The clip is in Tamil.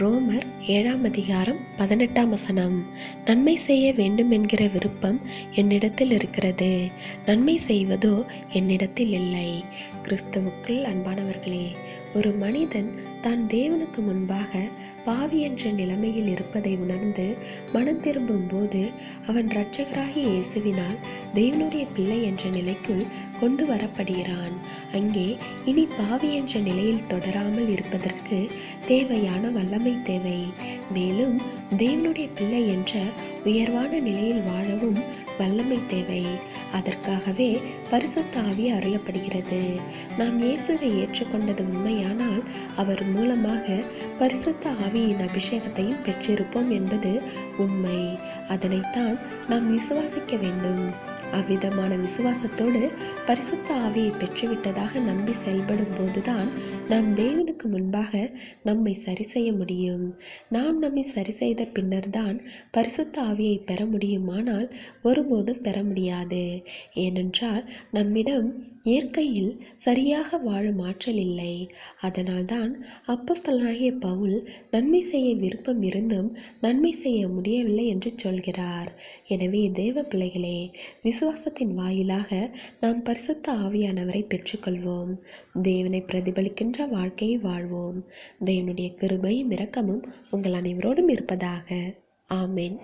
ரோமர் ஏழாம் அதிகாரம் பதினெட்டாம் வசனம். நன்மை செய்ய வேண்டும் என்கிற விருப்பம் என்னிடத்தில் இருக்கிறது. நன்மை செய்வதோ என்னிடத்தில் இல்லை. கிறிஸ்துவுக்குள் அன்பானவர்களே ஒரு மனிதன் தான் தேவனுக்கு முன்பாக பாவி என்ற நிலைமையில் இருப்பதை உணர்ந்து மனம் திரும்பும் போது அவன் இரட்சகராகி இயேசுவினால் தேவனுடைய பிள்ளை என்ற நிலைக்குள் கொண்டு வரப்படுகிறான். அங்கே இனி பாவி என்ற நிலையில் தொடராமல் இருப்பதற்கு தேவையான வல்லமை தேவை. மேலும் தேவனுடைய பிள்ளை என்ற உயர்வான நிலையில் வாழவும் வல்லமை தேவை. அதற்காகவே பரிசுத்தாவி அருளப்படுகிறது. நாம் இயேசுவை ஏற்றுக்கொண்டது உண்மையானால் அவர் மூலமாக பரிசுத்த ஆவியின் அபிஷேகத்தையும் பெற்றிருப்போம் என்பது உண்மை. அதனைத்தான் நாம் விசுவாசிக்க வேண்டும். அவ்விதமான விசுவாசத்தோடு பரிசுத்த ஆவியை பெற்றுவிட்டதாக நம்பி செயல்படும் போதுதான் நாம் தேவனுக்கு முன்பாக நம்மை சரி செய்ய முடியும். நாம் நம்மை சரி செய்த பின்னர்தான் பரிசுத்த ஆவியை பெற முடியுமானால் ஒருபோதும் பெற முடியாது. ஏனென்றால் நம்மிடம் இயற்கையில் சரியாக வாழும் ஆற்றல் இல்லை. அதனால்தான் அப்போஸ்தலனாகிய பவுல் நன்மை செய்ய விருப்பம் இருந்தும் நன்மை செய்ய முடியவில்லை என்று சொல்கிறார். எனவே தேவ பிள்ளைகளே விசுவாசத்தின் வாயிலாக நாம் பரிசுத்த ஆவியானவரை பெற்றுக்கொள்வோம். தேவனை பிரதிபலிக்கின்ற வாழ்க்கையை வாழ்வோம். தேவனுடைய கிருபையும் இரக்கமும் உங்கள் அனைவரோடும் இருப்பதாக. ஆமேன்.